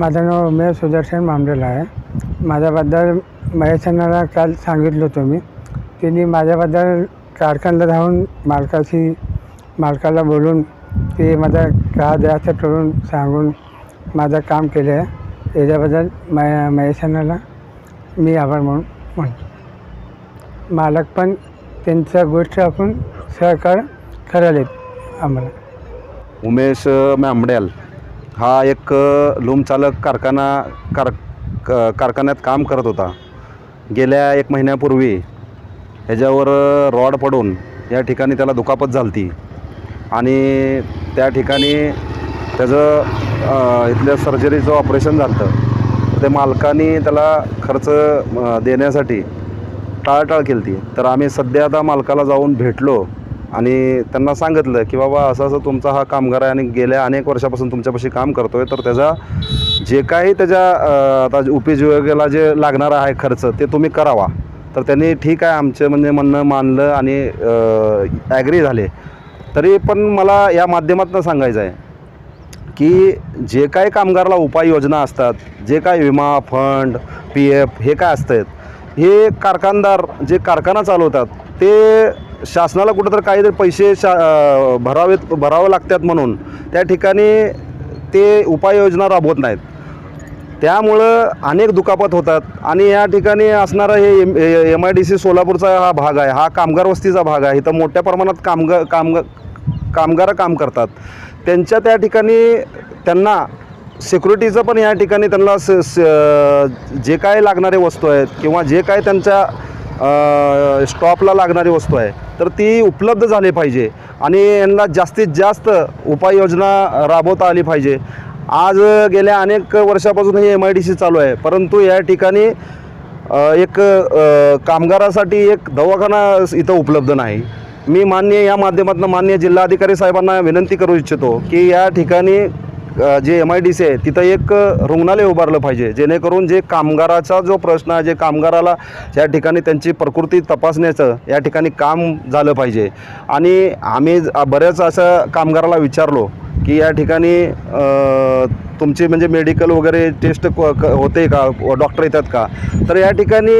माझं नाव उमेश सुदर्शन मामलेला आहे. माझ्याबद्दल महेशांना काल सांगितलं होतं मी. त्यांनी माझ्याबद्दल कारखानला धावून मालकाशी मालकाला बोलून ते माझा का द्यायचं करून सांगून माझं काम केलं आहे. याच्याबद्दल महे महेशांनाला मी आभार म्हणून म्हणतो. मालक पण त्यांच्या गोष्ट आपण सहकार करायला आम्हाला. उमेश मॅमड्याल. हा एक लूमचालक कारखाना कार क- कारखान्यात काम करत होता. गेल्या एक महिन्यापूर्वी ह्याच्यावर रॉड पडून या ठिकाणी त्याला दुखापत झालती. आणि त्या ठिकाणी त्याचं इथल्या सर्जरीचं ऑपरेशन झालं ते मालकाने त्याला खर्च देण्यासाठी टाळाटाळ केली ती तर आम्ही सध्या आता मालकाला जाऊन भेटलो. आणि त्यांना सांगितलं की बाबा असं असं तुमचा हा कामगार आहे आणि गेल्या अनेक वर्षापासून तुमच्यापाशी काम करतो आहे तर त्याचा जे काही त्याच्या आता उपजीविकेला जे लागणारा आहे खर्च ते तुम्ही करावा. तर त्यांनी ठीक आहे आमचं म्हणजे म्हणणं मानलं आणि ॲग्री झाले. तरी पण मला या माध्यमातून सांगायचं आहे की जे काय कामगाराला उपाययोजना असतात जे काय विमा फंड पी एफ हे काय असतात हे कारखानदार जे कारखाना चालवतात ते शासनाला कुठंतरी काहीतरी पैसे शा भरावेत भरावं लागतात म्हणून त्या ठिकाणी ते उपाययोजना राबवत नाहीत. त्यामुळं अनेक दुखापत होतात आणि या ठिकाणी असणारा हे M M I D C सोलापूरचा हा भाग आहे हा कामगार वस्तीचा भाग आहे. इथं मोठ्या प्रमाणात कामगार कामगार कामगार काम करतात. त्यांच्या त्या ठिकाणी त्यांना सिक्युरिटीचं पण या ठिकाणी त्यांना स स- जे काय लागणारे वस्तू आहेत किंवा जे काय त्यांच्या स्टॉपला लागणारी वस्तू आहे. तर ती उपलब्ध झाली पाहिजे आणि यांना जास्तीत जास्त उपाययोजना राबवता आली पाहिजे. आज गेल्या अनेक वर्षापासून ही एम आय डी सी चालू आहे. परंतु या ठिकाणी एक कामगारासाठी एक दवाखाना इथं उपलब्ध नाही. मी मान्य या माध्यमातून मान्य जिल्हाधिकारी साहेबांना विनंती करू इच्छितो की या ठिकाणी जे एम आय डी सी आहे तिथं एक रुग्णालय उभारलं पाहिजे जेणेकरून जे कामगाराचा जो प्रश्न आहे जे कामगाराला या ठिकाणी त्यांची प्रकृती तपासण्याचं या ठिकाणी काम झालं पाहिजे. आणि आम्ही ज- बऱ्याच असं कामगाराला विचारलो की या ठिकाणी तुमची म्हणजे मेडिकल वगैरे टेस्ट क- क- होते का? डॉक्टर येतात का? तर या ठिकाणी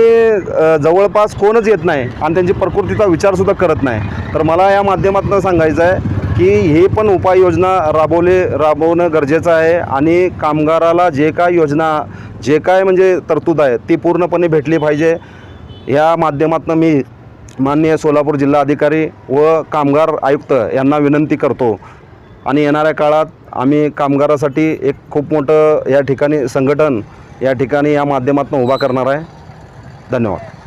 जवळपास कोणच येत नाही आणि त्यांची प्रकृतीचा विचारसुद्धा करत नाही. तर मला या माध्यमातून सांगायचं आहे की हे पण उपाययोजना राबवले राबवणं गरजेचं आहे आणि कामगाराला जे काय योजना जे काय म्हणजे तरतूद आहे ती पूर्णपणे भेटली पाहिजे. या माध्यमातून मी माननीय सोलापूर जिल्हाधिकारी व कामगार आयुक्त यांना विनंती करतो आणि येणाऱ्या काळात आम्ही कामगारासाठी एक खूप मोठं या ठिकाणी संघटन या ठिकाणी या माध्यमातून उभा करणार आहे. धन्यवाद.